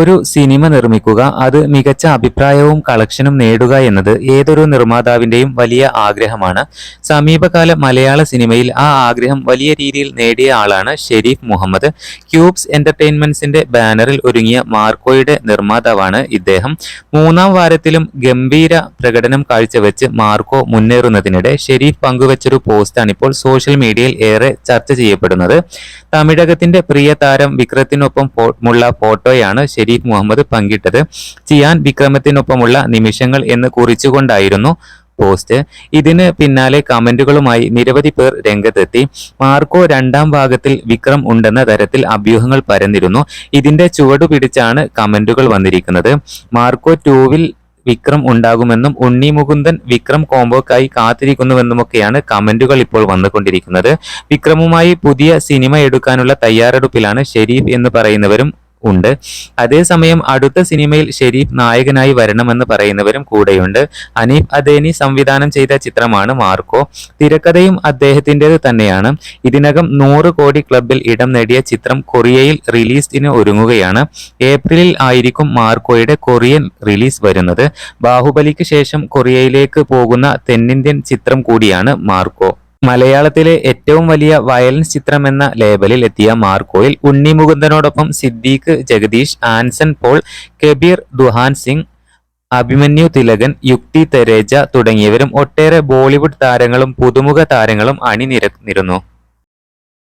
ഒരു സിനിമ നിർമ്മിക്കുക അത് മികച്ച അഭിപ്രായവും കളക്ഷനും നേടുക എന്നത് ഏതൊരു നിർമ്മാതാവിന്റെയും വലിയ ആഗ്രഹമാണ്. സമീപകാല മലയാള സിനിമയിൽ ആ ആഗ്രഹം വലിയ രീതിയിൽ നേടിയ ആളാണ് ഷെരീഫ് മുഹമ്മദ്. ക്യൂബ്സ് എന്റർടൈൻമെന്റ്സിന്റെ ബാനറിൽ ഒരുങ്ങിയ മാർക്കോയുടെ നിർമ്മാതാവാണ് ഇദ്ദേഹം. മൂന്നാം വാരത്തിലും ഗംഭീര പ്രകടനം കാഴ്ചവെച്ച് മാർക്കോ മുന്നേറുന്നതിനിടെ ഷെരീഫ് പങ്കുവച്ചൊരു പോസ്റ്റാണ് ഇപ്പോൾ സോഷ്യൽ മീഡിയയിൽ ഏറെ ചർച്ച ചെയ്യപ്പെടുന്നത്. തമിഴകത്തിന്റെ പ്രിയ താരം വിക്രത്തിനൊപ്പം ഉള്ള ഫോട്ടോയാണ് ഷെരീഫ് മുഹമ്മദ് പങ്കിട്ടത്. ചിയാൻ വിക്രമത്തിനൊപ്പമുള്ള നിമിഷങ്ങൾ എന്ന് കുറിച്ചുകൊണ്ടായിരുന്നു പോസ്റ്റ്. ഇതിന് പിന്നാലെ കമന്റുകളുമായി നിരവധി പേർ രംഗത്തെത്തി. മാർക്കോ രണ്ടാം ഭാഗത്തിൽ വിക്രം ഉണ്ടെന്ന തരത്തിൽ അഭ്യൂഹങ്ങൾ പരന്നിരുന്നു. ഇതിന്റെ ചുവടുപിടിച്ചാണ് കമന്റുകൾ വന്നിരിക്കുന്നത്. മാർക്കോ ടൂവിൽ വിക്രം ഉണ്ടാകുമെന്നും ഉണ്ണി മുകുന്ദൻ വിക്രം കോംബോക്കായി കാത്തിരിക്കുന്നുവെന്നുമൊക്കെയാണ് കമന്റുകൾ ഇപ്പോൾ വന്നുകൊണ്ടിരിക്കുന്നത്. വിക്രമുമായി പുതിയ സിനിമ എടുക്കാനുള്ള തയ്യാറെടുപ്പിലാണ് ഷെരീഫ് എന്ന് പറയുന്നവരും ഉണ്ട്. അതേസമയം അടുത്ത സിനിമയിൽ ഷെരീഫ് നായകനായി വരണമെന്ന് പറയുന്നവരും കൂടെയുണ്ട്. അനീഫ് അദേനി സംവിധാനം ചെയ്ത ചിത്രമാണ് മാർക്കോ. തിരക്കഥയും അദ്ദേഹത്തിന്റെത് തന്നെയാണ്. ഇതിനകം നൂറ് കോടി ക്ലബിൽ ഇടം നേടിയ ചിത്രം കൊറിയയിൽ റിലീസിന് ഒരുങ്ങുകയാണ്. ഏപ്രിലിൽ ആയിരിക്കും മാർക്കോയുടെ കൊറിയൻ റിലീസ് വരുന്നത്. ബാഹുബലിക്ക് ശേഷം കൊറിയയിലേക്ക് പോകുന്ന തെന്നിന്ത്യൻ ചിത്രം കൂടിയാണ് മാർക്കോ. മലയാളത്തിലെ ഏറ്റവും വലിയ വയലൻസ് ചിത്രം എന്ന ലേബലിൽ എത്തിയ മാർക്കോയിൽ ഉണ്ണി മുകുന്ദനോടൊപ്പം സിദ്ദീഖ് ജഗദീഷ് ആൻസൺ പോൾ കബീർ ദുഹാൻ സിംഗ് അഭിമന്യു തിലകൻ യുക്തി തെരേജ തുടങ്ങിയവരും ഒട്ടേറെ ബോളിവുഡ് താരങ്ങളും പുതുമുഖ താരങ്ങളും അണിനിരന്നിരുന്നു.